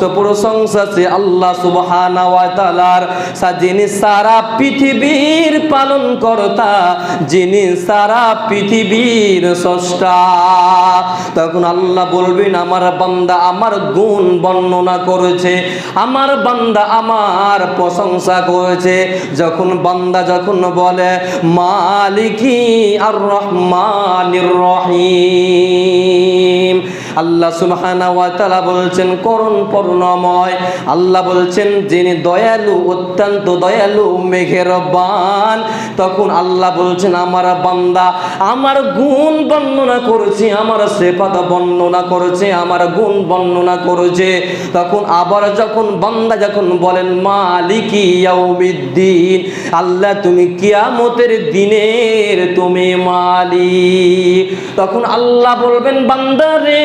সমস্ত প্রশংসা সে আল্লাহ সুবহানা ওয়া তাআলার যিনি সারা পৃথিবীর পালন কর্তা যিনি সারা পৃথিবীর স্রষ্টা। তখন আল্লাহ বলবেন, আমার বান্দা আমার গুণ বর্ণনা করেছে, আমার বান্দা আমার প্রশংসা করেছে। যখন বান্দা যখন বলে, মালিকি আর রহমানির রহিম। আল্লাহ সুবহানাহু ওয়া তাআলা বলছেন, করুণ পূর্ণময় আল্লাহ বলছেন, যিনি দয়ালু, অত্যন্ত দয়ালু মেঘেরবান তখন আল্লাহ বলছেন, আমার বান্দা, আমার গুণ বর্ণনা করেছে, আমার সেফাত বর্ণনা করেছে, আমার গুণ বর্ণনা করেছে। তখন আবার যখন বান্দা যখন বলেন, মালিকি ইয়াউমিদ্দিন, আল্লাহ তুমি কিয়ামতের দিনের তুমি মালিক। তখন আল্লাহ বলবেন, বান্দা রে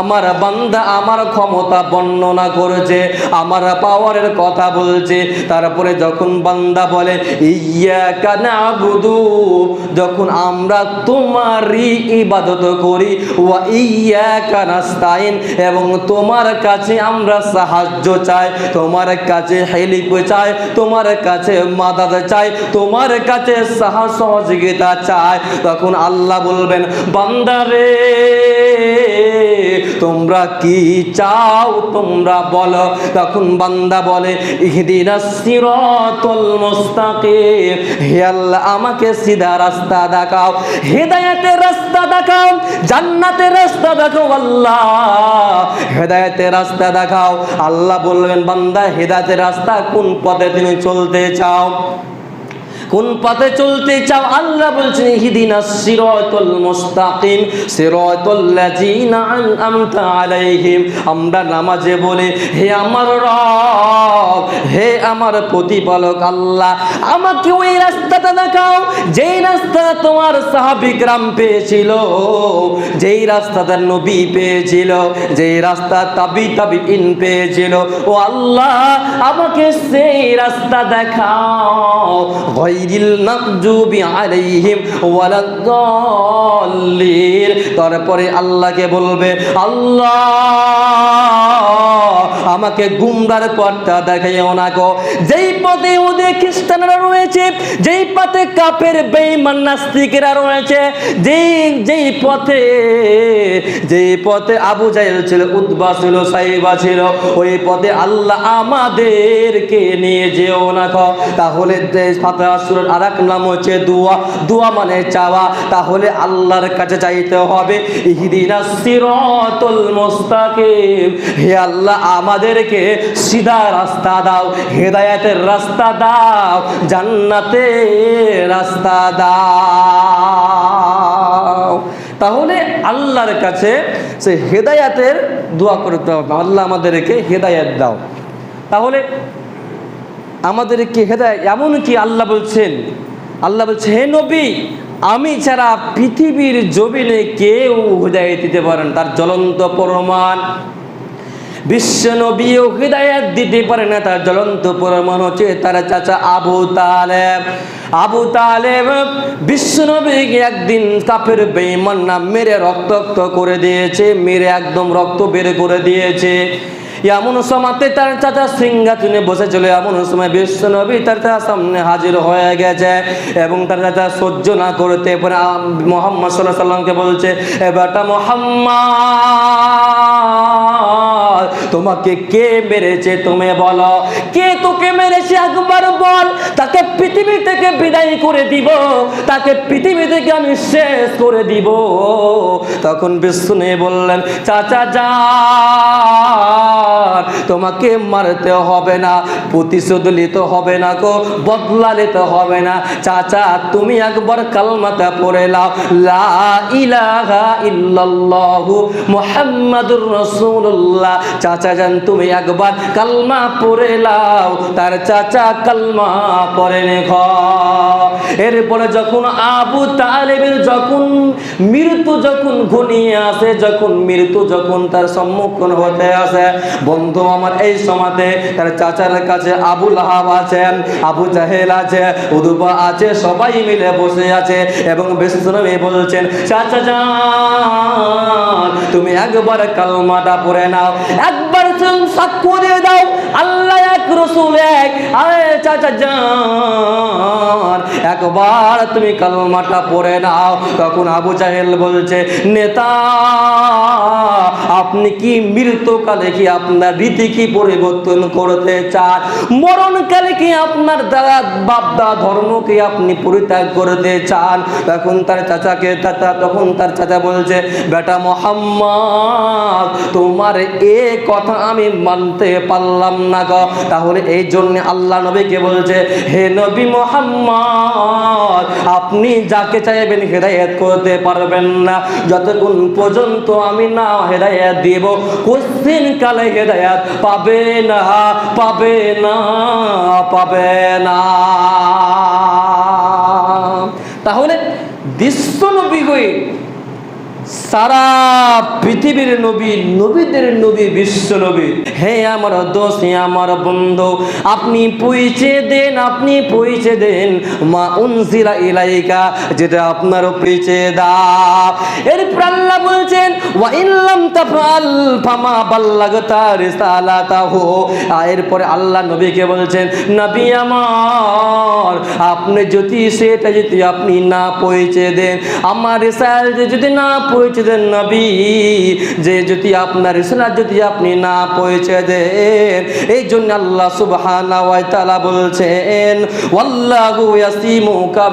আমার বান্দা আমার ক্ষমতা বর্ণনা করেছে, আমার পাওয়ারের কথা বলছে। তারপরে যখন বান্দা বলে ইয়া কানা বুধু যখন আমরা তোমারই ইবাদত করি, ওয়া ইয়া কানাস্তাইন এবং তোমার কাছে আমরা সাহায্য চাই, তোমার কাছে হেলিপ চাই, তোমার কাছে মাদাদ চাই, তোমার কাছে সাহা সহযোগিতা চাই, তখন আল্লাহ বলবেন বান্দারে তোমরা কি চাও? তোমরা বলো। তখন বান্দা বলে হে আল্লাহ, আমাকে সিধা রাস্তা দেখাও। হেদায়েতের রাস্তা দেখাও। জান্নাতের রাস্তা দেখাও আল্লাহ। হেদায়েতের রাস্তা দেখাও। আল্লাহ বলবেন, বান্দা, হেদায়েতের রাস্তা কোন পথে তুমি চলতে চাও? কোন পথে চলতে চাও? আল্লাহ বলছেন হিদিনা সিরাতাল মুস্তাকিম, সিরাতাল লাযিনা আনআমতা আলাইহিম। আমরা নামাজে বলে, হে আমার রব, হে আমার প্রতিপালক আল্লাহ, আমাকে ওই রাস্তাটা দেখাও, যেই রাস্তা তোমার সাহাবিকরাম পেয়েছিল, যেই রাস্তাটা নবী পেয়েছিল, যেই রাস্তা তাবি তাবি ইন পেয়েছিল। ও আল্লাহ, আমাকে সেই রাস্তা দেখাও। গায়রিল মাগজুবি আলাইহিম ওয়ালাদ-দাল্লিন তারপরে আল্লাহকে বলবে আল্লাহ! আমাকে গুমরার পথটা দেখাইও না গো। যেই পথে ওদের খ্রিস্টানরা রয়েছে, যেই পথে কাপের বেঈমান নাস্তিকেরা রয়েছে, যেই যেই পথে যেই পথে আবু জাহেল ছিল উদ্বা ছিল, সাইবা ছিল, ওই পথে আল্লাহ আমাদেরকে নিয়ে যেও না গো। তাহলে ফাতেহা সূরার আরেক নাম হচ্ছে দোয়া। দোয়া মানে চাওয়া। তাহলে আল্লাহর কাছে চাইতে হবে ইহদিনাস সিরাতুল মুস্তাকিম। হে আল্লাহ আমাদেরকে সিধা রাস্তা দাও, হেদায়েতের রাস্তা দাও, জান্নাতের রাস্তা দাও। তাহলে আল্লাহর কাছে সে হেদায়াতের দোয়া করতে হবে। আল্লাহ আমাদেরকে হেদায়াত দাও। তাহলে আমাদেরকে হেদায় এমন কি আল্লাহ বলছেন? আল্লাহ বলছে, হে নবী, আমি ছাড়া পৃথিবীর জমিনে কেউ হৃদয় দিতে পারেন তার জ্বলন্ত প্রমাণ বিশ্ব নবীও হৃদায়ত দিতে পারে না তার জ্বলন্ত প্রমাণ হচ্ছে তার চাচা আবু তালেব। আবু তালেব বিশ্ব নবীকে একদিন কাপের বেঈমান না মেরে রক্তাক্ত করে দিয়েছে, মেরে একদম রক্ত বের করে দিয়েছে। এমন সময়তে তার চাচা সিংহাসনে বসেছিল, এমন সময় বিশ্ব নবী তার চাচার সামনে হাজির হয়ে গেছে এবং তার চাচা সহ্য না করতে মোহাম্মদ সাল্লাহ সাল্লামকে বলছে এবারটা মোহাম্মদ! তোমাকে কে মেরেছে তুমি বলো। কে তোকে মেরেছে একবার বল। তাকে পৃথিবী থেকে বিদায় করে দিব। তাকে পৃথিবী থেকে আমি শেষ করে দিব। তখন বিষ্ণু বললেন, চাচা যা তোমাকে মারতে হবে না, প্রতিশোধ নিতে হবে না গো, বদলা নিতে হবে না। চাচা, তুমি একবার কালমাতা পড়ে লাও লা ইলাহা ইল্লাল্লাহু মুহাম্মাদুর রাসূলুল্লাহ। চাচা জান, তুমি একবার কালমা পড়ে লাও তার চাচা কালমা পড়ে নেখ এরপরে যখন আবু তালেবের যখন মৃত্যু যখন ঘনিয়ে আসে, যখন মৃত্যু যখন তার সম্মুখীন হতে আসে বন্ধু আমার এই সমাতে তার চাচার কাছে আবু লাহাব আছে, আবু জাহেল আছে, উদুবা আছে, সবাই মিলে বসে আছে এবং বেশি বলছেন, চাচা যান তুমি একবার কালমাটা পড়ে নাও, একবার সাক্ষ্য দিয়ে দাও, আল্লাহ এক রসুল এক, আরে চাচা যান একবার তুমি কালমাটা পড়ে নাও। তখন আবু জাহেল বলছে, নেতা, আপনি কি মৃত্যুকালে কি আপনার রীতি কি পরিবর্তন করতে চান মরণকালে কি আপনার দাদা, বাপদা ধর্ম কি আপনি পরিত্যাগ করতে চান? তখন তার চাচাকে, চাচা তখন তার চাচা বলছে, বেটা মোহাম্মদ, তোমার এ কথা আমি মানতে পারলাম না গো। তাহলে এই জন্য আল্লাহ নবীকে বলছে, হে নবী মোহাম্মদ, আপনি যাকে চাইবেন হেদায়ত করতে পারবেন না। যতক্ষণ পর্যন্ত আমি না হেদায়ত দিব, কোশ্চিন কালে হেদায়েত পাবে না পাবে না পাবে না। তাহলে বিশ্ব নবী হয়ে সারা পৃথিবীর নবী, নবীদের নবী, বিশ্ব নবী। হে আমার দোষ হে আমার বন্ধু, আপনি পৌঁছে দেন, আপনি পৌঁছে দেন। মা উনসিলা ইলাইকা, যেটা আপনার পৌঁছে দাও। এরপর আল্লাহ বলছেন, ওয়া ইল্লাম তাফাল ফামা বাল্লাগতা রিসালাতাহু। এরপরে আল্লাহ নবীকে বলছেন, নবী আমার, আপনি যদি সেটা যদি আপনি না পৌঁছে দেন, আমার রিসালাত যদি না পৌঁছে দেন নবী, যে যদি আপনার রিসালাত যদি আপনি না পৌঁছে দেন, এই জন্য আল্লাহ সুবহানাহু ওয়া বলছেন, ওয়াল্লাহু ইয়াসিমুকা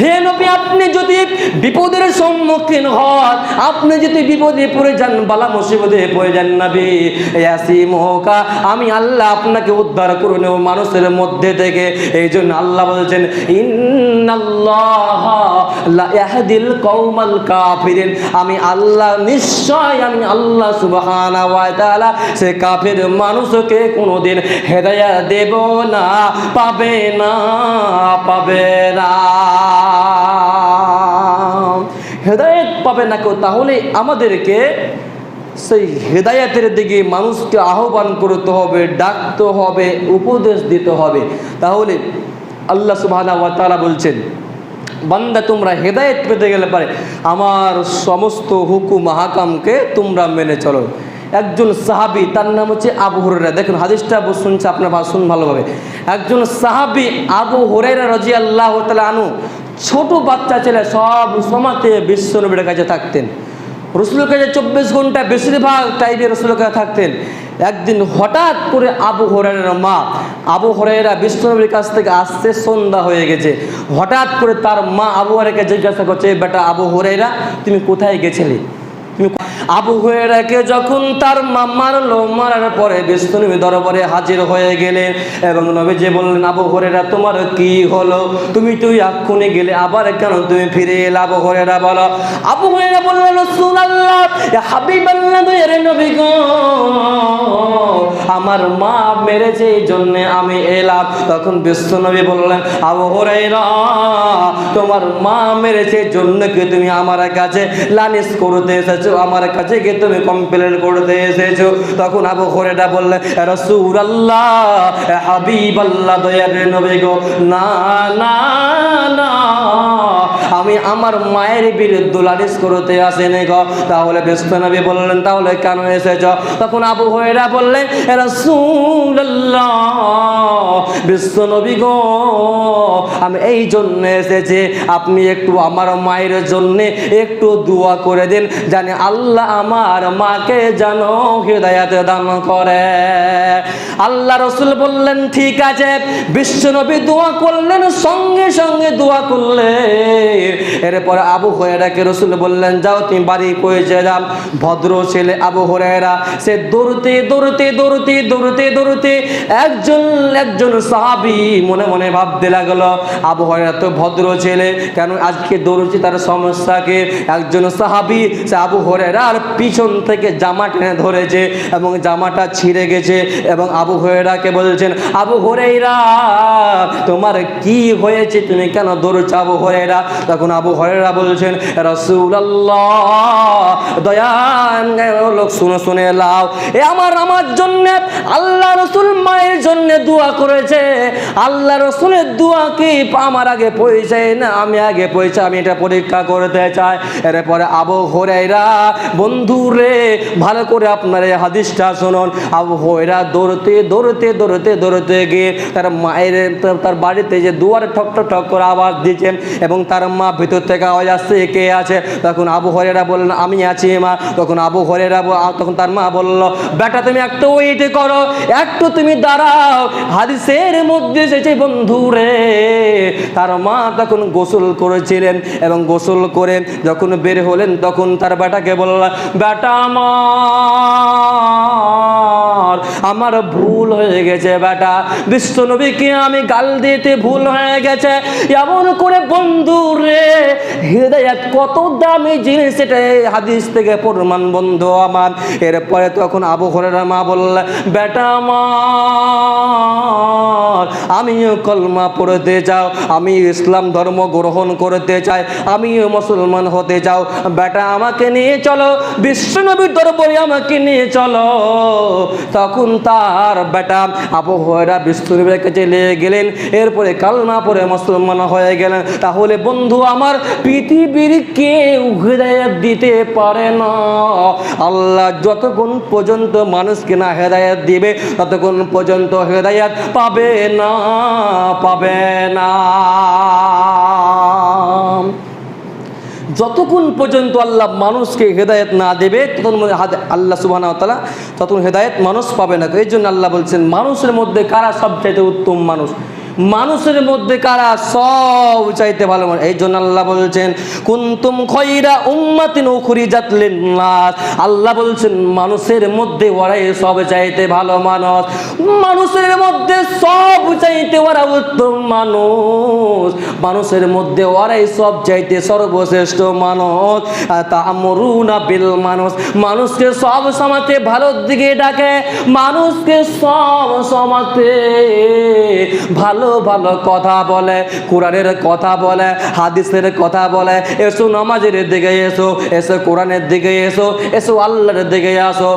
হে নবী, আপনি যদি বিপদের সম্মুখীন হন, আপনি যদি বিপদে পড়ে যান, বালা মুসিবতে পড়ে যান নবী, ইয়াসিমুকা, আমি আল্লাহ আপনাকে উদ্ধার করে নেব মানুষের মধ্যে থেকে। এই জন্য আল্লাহ বলছেন, ইন্নাল্লাহ লা ইয়াহদিল কওমাল কাফিরিন আমি আল্লাহ, নিশ্চয় আমি আল্লাহ তাআলা, সে কাফির মানুষকে কোনোদিন হেদায়েত দেব না, পাবে না পাবে না। হেদায়েত পাবে না কেউ, তাহলে আমাদেরকে সেই হেদায়াতের দিকে মানুষকে আহ্বান করতে হবে, ডাকতে হবে, উপদেশ দিতে হবে। তাহলে আল্লাহ ওয়া বলছেন বান্দা তোমরা হেদায়েত পেতে গেলে পারে। আমার সমস্ত হুকুম হাকামকে তোমরা মেনে চলো। একজন সাহাবি, তার নাম হচ্ছে আবু হরেরা দেখুন, হাদিসটা শুনছে, আপনার শুন ভালোভাবে একজন সাহাবি, আবু হরেরা রাজি আল্লাহ আনু ছোট বাচ্চা ছেলে, সব সমাতে বিশ্বনবীর কাছে থাকতেন। রসুলের কাছে চব্বিশ ঘণ্টা বেশিরভাগ টাইমে রসুলের কাছে থাকতেন। একদিন হঠাৎ করে আবু হরের মা, আবু হরেরা বিষ্ণুনবীর কাছ থেকে আসতে সন্ধ্যা হয়ে গেছে। হঠাৎ করে তার মা আবু হরেকে জিজ্ঞাসা করছে বেটা আবু হরেরা তুমি কোথায় গেছিলে? তুমি হয়ে আবু হরেরাকে যখন তার মা মারলো, মারার পরে বিষ্ণুনবী দরবারে হাজির হয়ে গেলেন এবং নবী যে বললেন, আবু হরেরা তোমার কি হলো? তুমি তুই এক্ষুনি গেলে, আবার কেন তুমি ফিরে এলে আবু হরেরা বলো? আবু হরেরা বললেন, রাসূলুল্লাহ ইয়া হাবিবাল্লাহ নবী গো। আমার মা মেরেছে, এই জন্যে আমি এলাম। তখন বিশ্বনবী বললেন, আবু হরাইরা তোমার মা মেরেছে, এই জন্য কি তুমি আমার কাছে লানিস করতে এসেছ? আমার কাছে কি তুমি কমপ্লেন করতে এসেছ? তখন আবু হরেরা বললেন রাসূলুল্লাহ হাবিব আল্লাহ দয়ার নবী গো, না না না আমি আমার মায়ের বিরুদ্ধে লালিশ করতে আসেনি গো। তাহলে ব্যস্ত নবী বললেন, তাহলে কেন এসেছ? তখন আবু হয়েরা বললেন রাসূলুল্লাহ বিশ্ব নবী গো, আমি এই জন্য এসেছি। আপনি একটু আমার মায়ের জন্য একটু দোয়া করে দিন, জানি আল্লাহ আমার মাকে যেন হৃদয়াত দান করে। আল্লাহ রসুল বললেন, ঠিক আছে বিশ্বনবী দোয়া করলেন, সঙ্গে সঙ্গে দোয়া করলেন এরপরে আবু হরেরাকে রসুল বললেন, যাও তুমি বাড়ি পৌঁছে যাও। ভদ্র ছেলে আবু হরেরা সে দৌড়তে দৌড়তে দৌড়তে দৌড়তে দৌড়তে একজন একজন সাহাবি মনে মনে ভাবতে লাগল, আবু হরেরা তো ভদ্র ছেলে, কেন আজকে দৌড়ছি তার সমস্যাকে? একজন সাহাবি, সে আবু হরেরার পিছন থেকে জামা টেনে ধরেছে এবং জামাটা ছিঁড়ে গেছে এবং আবু হরেরাকে বলছেন, আবু হরেরা তোমার কি হয়েছে? তুমি কেন দৌড়ছো আবু হরেরা তখন তখন আবু হরেরা বলছেন লোক শুনে শুনে লাও। এ আমার আমার জন্য, আল্লাহ রসুল মায়ের জন্য দোয়া করেছে। আল্লাহ রসুলের দোয়া কি আমার আগে পৌঁছায় না আমি আগে পৌঁছে? আমি এটা পরীক্ষা করতে চাই। এরপরে আবু হরেরা বন্ধু রে ভালো করে আপনার এই হাদিসটা শুনুন। আবু হরেরা দৌড়তে দৌড়তে দৌড়তে দৌড়তে গিয়ে তার মায়ের, তার- বাড়িতে যে দুয়ারে ঠক ঠক করে আওয়াজ দিচ্ছেন এবং তার মা ভিতর থেকে আওয়াজ আসছে কে আছে? তখন আবু হরেরা বললেন, আমি আছি মা। তখন আবু হরেরা তখন তার মা বলল, বেটা তুমি একটু ওয়েট করো, একটু তুমি দাঁড়াও। হাদিসের মধ্যে এসেছে বন্ধু রে, তার মা তখন গোসল করেছিলেন এবং গোসল করে যখন বের হলেন, তখন তার বেটাকে বলল, বেটা আমার আমার ভুল হয়ে গেছে বেটা। বিশ্ব নবীকে আমি গাল দিতে ভুল হয়ে গেছে। এমন করে বন্ধু রে হৃদয়াত কত দামি জিনিস এটা হাদিস থেকে প্রমাণ বন্ধু আমার। এরপরে তখন আবু হরেরা মা বললে, বেটা আমার আমিও কলমা পড়তে চাও আমি ইসলাম ধর্ম গ্রহণ করতে চাই, আমিও মুসলমান হতে চাও বেটা, আমাকে নিয়ে চলো, বিশ্বনবীর দরবারে আমাকে নিয়ে চলো। তখন তার বেটা আবু হরেরা বিশ্বনবীর কাছে নিয়ে গেলেন, এরপরে কালমা পরে মুসলমান হয়ে গেলেন। তাহলে বন্ধু, আমার পৃথিবীর কেউ হৃদয়ত দিতে পারে না। আল্লাহ যতক্ষণ পর্যন্ত মানুষকে না হেদায়ত দিবে, ততক্ষণ পর্যন্ত হেদায়ত পাবে। না পাবে না। যতক্ষণ পর্যন্ত আল্লাহ মানুষকে হেদায়ত না দেবে, ততক্ষণ আল্লাহ সুবাহ তালা ততক্ষণ হেদায়ত মানুষ পাবে না। এই জন্য আল্লাহ বলছেন, মানুষের মধ্যে কারা সবচাইতে উত্তম মানুষ? মানুষের মধ্যে কারা সব চাইতে ভালো এই জন্য আল্লাহ বলছেন, কুন্তুম খয়রা উম্মাতিন উখরিজাত লিন্নাস। আল্লাহ বলছেন, মানুষের মধ্যে ওরাই সব চাইতে ভালো মানুষ। মানুষের মধ্যে সব চাইতে ওরা উত্তম মানুষ। মানুষের মধ্যে ওরাই সব চাইতে সর্বশ্রেষ্ঠ মানুষ। তা আমরুনা বিল মানুষ। মানুষকে সব সমাতে ভালোর দিকে ডাকে। মানুষকে সব সমাতে ভালো ভালো ভালো কথা বলে, কোরআনের কথা বলে, হাদিসের কথা বলে। এসো নামাজের দিকে এসো এসো কোরআনের দিকে এসো এসো আল্লাহর দিকে আসো।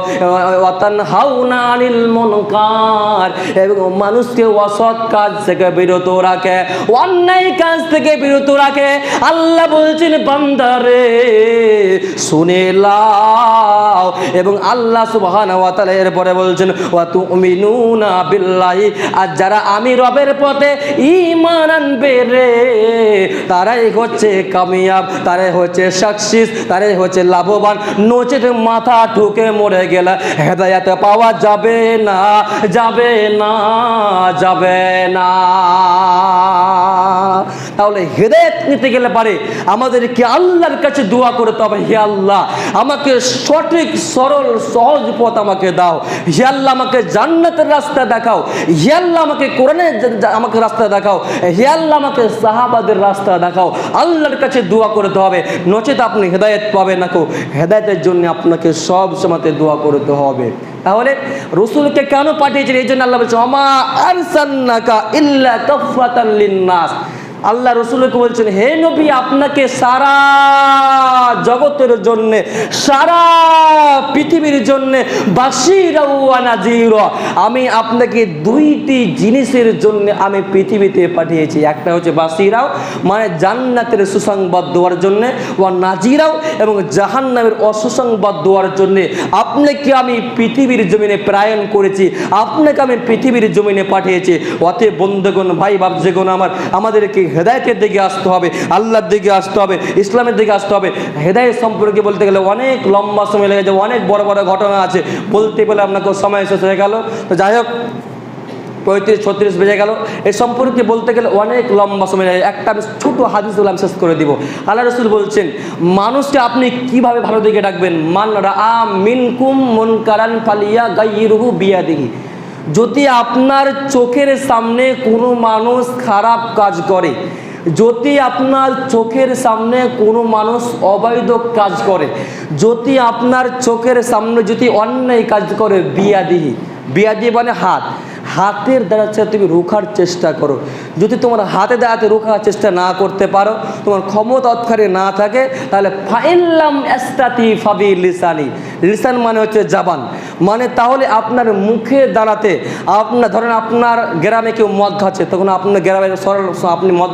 ওয়াতান হাউনা আনিল মুনকার। এবং মানুষকে অসৎ কাজ থেকে বিরত রাখে, অন্যায় কাজ থেকে বিরত রাখে। আল্লাহ বলছেন, বান্দারে, শুনে লাও এবং আল্লাহ সুবহানাহু ওয়া তাআলা এরপরে বলছেন, ওয়া তুমিনুনা বিল্লাহি। আর যারা আমি রবের পথে ঈমান আনবে রে। তারাই হচ্ছে কামিয়াব, তারাই হচ্ছে সাকসিস, তারাই হচ্ছে লাভবান। নচেত মাথা ঠুকে মরে গেলে হেদায়াত পাওয়া যাবে না যাবে না যাবে না। তাহলে হেদায়েত নিতে গেলে পারে, আমাদেরকে আল্লাহর কাছে দোয়া করতে হবে, হে আল্লাহ, আমাকে সঠিক, সরল, সহজ পথ আমাকে দাও। হে আল্লাহ, আমাকে জান্নাতের রাস্তা দেখাও। হে আল্লাহ, আমাকে কোরআনের জা- আমাকে রাস্তা দেখাও। হে আল্লাহ, আমাকে সাহাবাদের রাস্তা দেখাও। আল্লাহর কাছে দোয়া করতে হবে। নচেত আপনি হেদায়ত পাবে না কেউ হেদায়েতের জন্য আপনাকে সব সময়তে দোয়া করতে হবে। তাহলে রসুলকে কেন পাঠিয়েছেন? এই জন্য আল্লাহ বলছে অমা আরসান্নাকা ইল্লা কাফাতাল লিন্নাস। আল্লাহ রসুলকে বলছেন, হে নবী, আপনাকে সারা জগতের জন্য, সারা পৃথিবীর জন্য আমি আপনাকে দুইটি জিনিসের জন্য আমি পৃথিবীতে পাঠিয়েছি। একটা হচ্ছে বাসিরাও মানে জান্নাতের সুসংবাদ দেওয়ার জন্য ও নাজিরাও এবং জাহান্নামের অসুসংবাদ দেওয়ার জন্য। আপনাকে আমি পৃথিবীর জমিনে প্রায়ণ করেছি, আপনাকে আমি পৃথিবীর জমিনে পাঠিয়েছি। অতএব বন্ধুগণ ভাই বাবজেগণ আমার, আমাদেরকে হেদায়তের দিকে আসতে হবে, আল্লাহর দিকে আসতে হবে, ইসলামের দিকে আসতে হবে। হেদায়ত সম্পর্কে বলতে গেলে অনেক লম্বা সময় লেগে যায় অনেক বড় বড় ঘটনা আছে। বলতে গেলে আপনাকে সময় শেষ হয়ে গেল। তো যাই হোক, পঁয়ত্রিশ, ছত্রিশ বেজে গেল। এই সম্পর্কে বলতে গেলে অনেক লম্বা সময় লাগে একটা আমি ছোটো হাদিস বলে আমি শেষ করে দিব। আল্লাহ রসুল বলছেন, মানুষকে আপনি কীভাবে ভালো দিকে ডাকবেন? মান রা মিনকুম মন কারান ফালিয়া গাইরুহু বিয়া দিঘি যদি আপনার চোখের সামনে কোনো মানুষ খারাপ কাজ করে, যদি আপনার চোখের সামনে কোনো মানুষ অবৈধ কাজ করে, যদি আপনার চোখের সামনে যদি অন্যায় কাজ করে বিয়াদিহি বিয়াদি মানে হাত। হাতের দ্বারা তুমি রোখার চেষ্টা করো। যদি তোমার হাতে দ্বারাতে রোখার চেষ্টা না করতে পারো, তোমার ক্ষমতা অৎখারে না থাকে, তাহলে ফাইল্লাম এস্তাতি ফাবি লিসানি। লিসান মানে হচ্ছে জাবান। মানে তাহলে আপনার মুখে দাঁড়াতে আপনার ধরেন আপনার গ্রামে কেউ মদ খাচ্ছে, তখন আপনার গ্রামের সরল আপনি মদ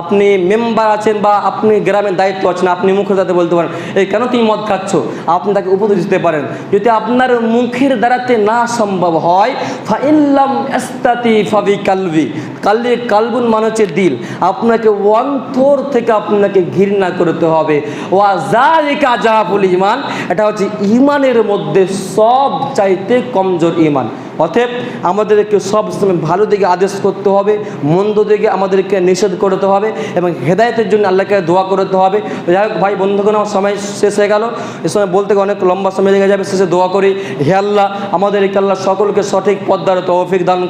আপনি মেম্বার আছেন বা আপনি গ্রামের দায়িত্ব আছেন, আপনি মুখে দাঁড়াতে বলতে পারেন, এই, কেন তুমি মদ খাচ্ছ? আপনি তাকে উপদেশ দিতে পারেন। যদি আপনার মুখের দাঁড়াতে না সম্ভব হয় ফাইল্লাম এস্তাতি ফাবি কালবি। কাল্লি কালবুন মানে দিল। আপনাকে অন্তর থেকে আপনাকে ঘৃণা করতে হবে। ওয়া জালিকা জাহাফুল ইমান, এটা হচ্ছে ইমানের মধ্যে সব চাইতে কমজোর ইমান অতএব আমাদেরকে সব সময় ভালো দিকে আদেশ করতে হবে, মন্দ দিকে আমাদেরকে নিষেধ করতে হবে এবং হেদায়তের জন্য আল্লাহকে দোয়া করতে হবে। যাই হোক ভাই, বন্ধুগণ, আমার সময় শেষ হয়ে গেল। এ সময় বলতে গেলে অনেক লম্বা সময় লেগে যাবে। শেষে দোয়া করি। হে আল্লাহ, আমাদেরকে আল্লাহ সকলকে সঠিক পদ্মার তৌফিক দান।